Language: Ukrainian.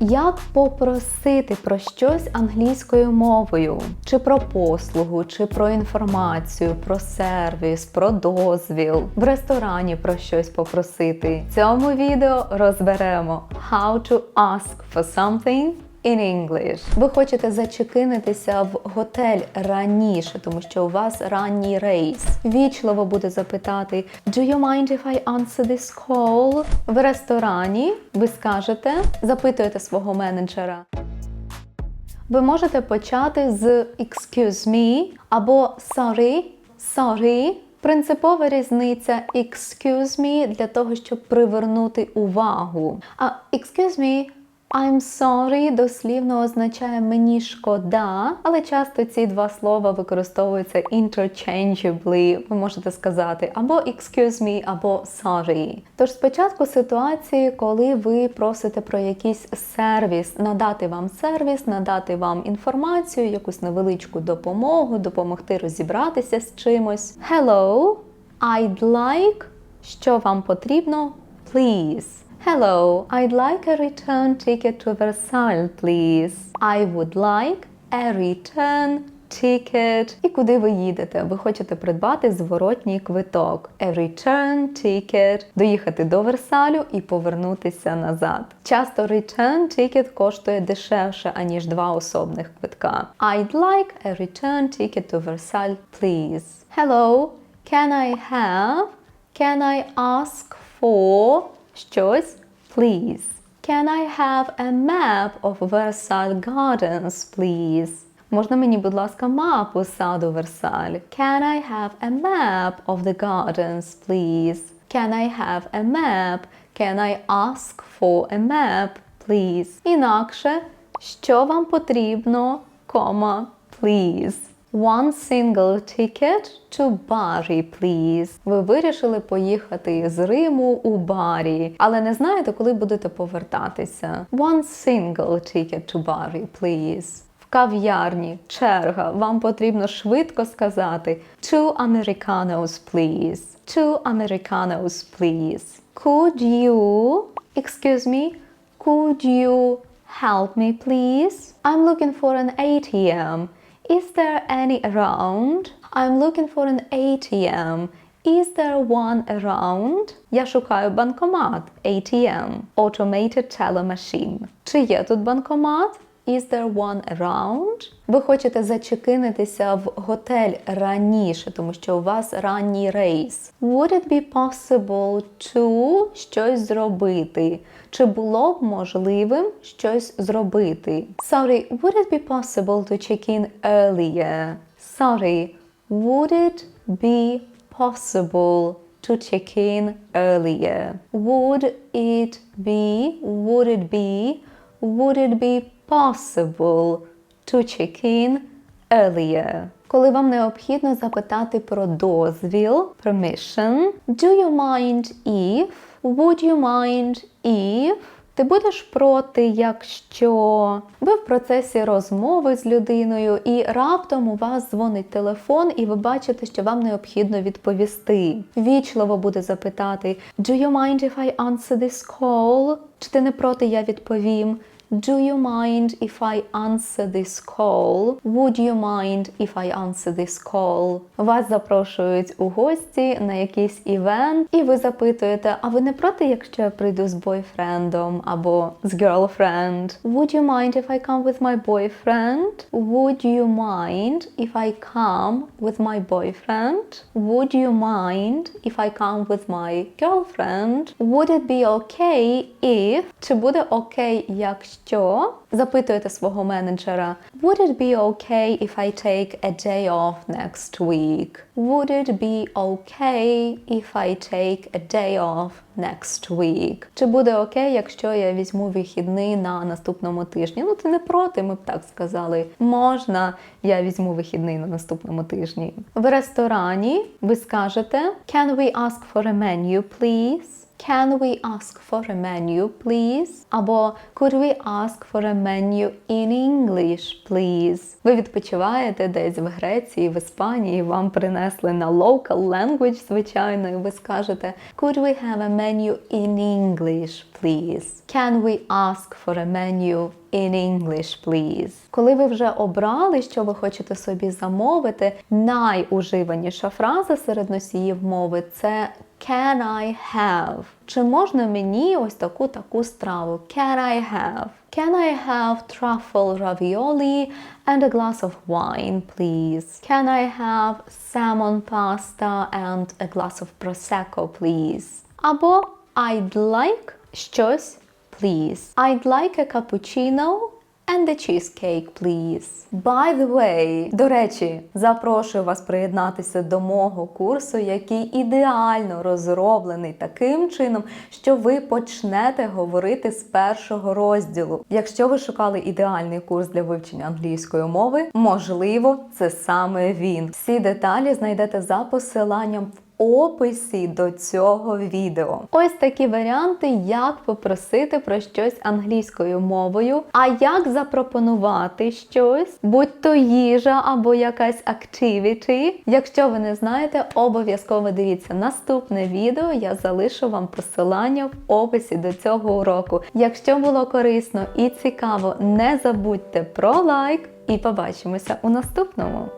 Як попросити про щось англійською мовою? Чи про послугу, чи про інформацію, про сервіс, про дозвіл, в ресторані про щось попросити? В цьому відео розберемо How to ask for something in English. Ви хочете зачекинитися в готель раніше, тому що у вас ранній рейс. Вічливо буде запитати Do you mind if I answer this call? В ресторані ви скажете, запитуєте свого менеджера. Ви можете почати з excuse me або sorry, sorry. Принципова різниця excuse me для того, щоб привернути увагу. А excuse me I'm sorry дослівно означає мені шкода, але часто ці два слова використовуються interchangeably. Ви можете сказати або excuse me, або sorry. Тож спочатку ситуації, коли ви просите про якийсь сервіс, надати вам сервіс, надати вам інформацію, якусь невеличку допомогу, допомогти розібратися з чимось. Hello, I'd like, що вам потрібно, please. Hello, I'd like a return ticket to Versailles, please. I would like a return ticket. І куди ви їдете? Ви хочете придбати зворотній квиток. A return ticket. Доїхати до Версалю і повернутися назад. Часто return ticket коштує дешевше, аніж два особних квитка. I'd like a return ticket to Versailles, please. Hello, can I have? Can I ask for? щось, please. Can I have a map of Versailles Gardens, please? Можна мені, будь ласка, мапу саду Версаль? Can I have a map of the gardens, please? Can I have a map? Can I ask for a map, please? Інакше, що вам потрібно, кома, please. One single ticket to Bari, please. Ви вирішили поїхати з Риму у Барі, але не знаєте, коли будете повертатися. One single ticket to Bari, please. В кав'ярні черга. Вам потрібно швидко сказати Two Americanos, please. Two Americanos, please. Could you, excuse me, could you help me, please? I'm looking for an ATM. Is there any around? I'm looking for an ATM. Is there one around? Я шукаю банкомат. ATM. Automated Teller Machine. Чи є тут банкомат? Is there one around? Ви хочете зачекинитися в готель раніше, тому що у вас ранній рейс. Would it be possible to щось зробити? Чи було б можливим щось зробити? Sorry, would it be possible to check in earlier? Sorry, would it be possible to check in earlier? Would it be, would it be, would it be possible to check in earlier? Коли вам необхідно запитати про дозвіл, permission, do you mind if, would you mind if, ти будеш проти, якщо ви в процесі розмови з людиною, і раптом у вас дзвонить телефон, і ви бачите, що вам необхідно відповісти. Вічливо буде запитати: Do you mind if I answer this call? Чи ти не проти, я відповім? Do you mind if I answer this call? Would you mind if I answer this call? Вас запрошують у гості на якийсь івент, і ви запитуєте: а ви не проти, якщо я прийду з бойфрендом або з girlfriend? Would you mind if I come with my boyfriend? Would you mind if I come with my boyfriend? Would you mind if I come with my girlfriend? Would it be okay if? Чи буде окей, якщо? Запитуєте свого менеджера. Would it be okay if I take a day off next week? Would it be okay if I take a day off next week? Чи буде окей, якщо я візьму вихідний на наступному тижні? Ну, ти не проти, ми б так сказали. Можна, я візьму вихідний на наступному тижні. В ресторані ви скажете Can we ask for a menu, please? Can we ask for a menu, please? Або Could we ask for a menu in English, please? Ви відпочиваєте десь в Греції, в Іспанії, вам принесли на local language, звичайно, і ви скажете Could we have a menu in English, please? Can we ask for a menu in English, please? Коли ви вже обрали, що ви хочете собі замовити, найуживаніша фраза серед носіїв мови це Can I have? Чи можна мені ось таку таку страву? Can I have? Can I have truffle ravioli and a glass of wine, please? Can I have salmon pasta and a glass of prosecco, please? Або I'd like щось, please. I'd like a cappuccino and a cheesecake, please. By the way, до речі, запрошую вас приєднатися до мого курсу, який ідеально розроблений таким чином, що ви почнете говорити з першого розділу. Якщо ви шукали ідеальний курс для вивчення англійської мови, можливо, це саме він. Всі деталі знайдете за посиланням в описі до цього відео. Ось такі варіанти, як попросити про щось англійською мовою, а як запропонувати щось, будь то їжа або якась activity. Якщо ви не знаєте, обов'язково дивіться наступне відео. Я залишу вам посилання в описі до цього уроку. Якщо було корисно і цікаво, не забудьте про лайк і побачимося у наступному.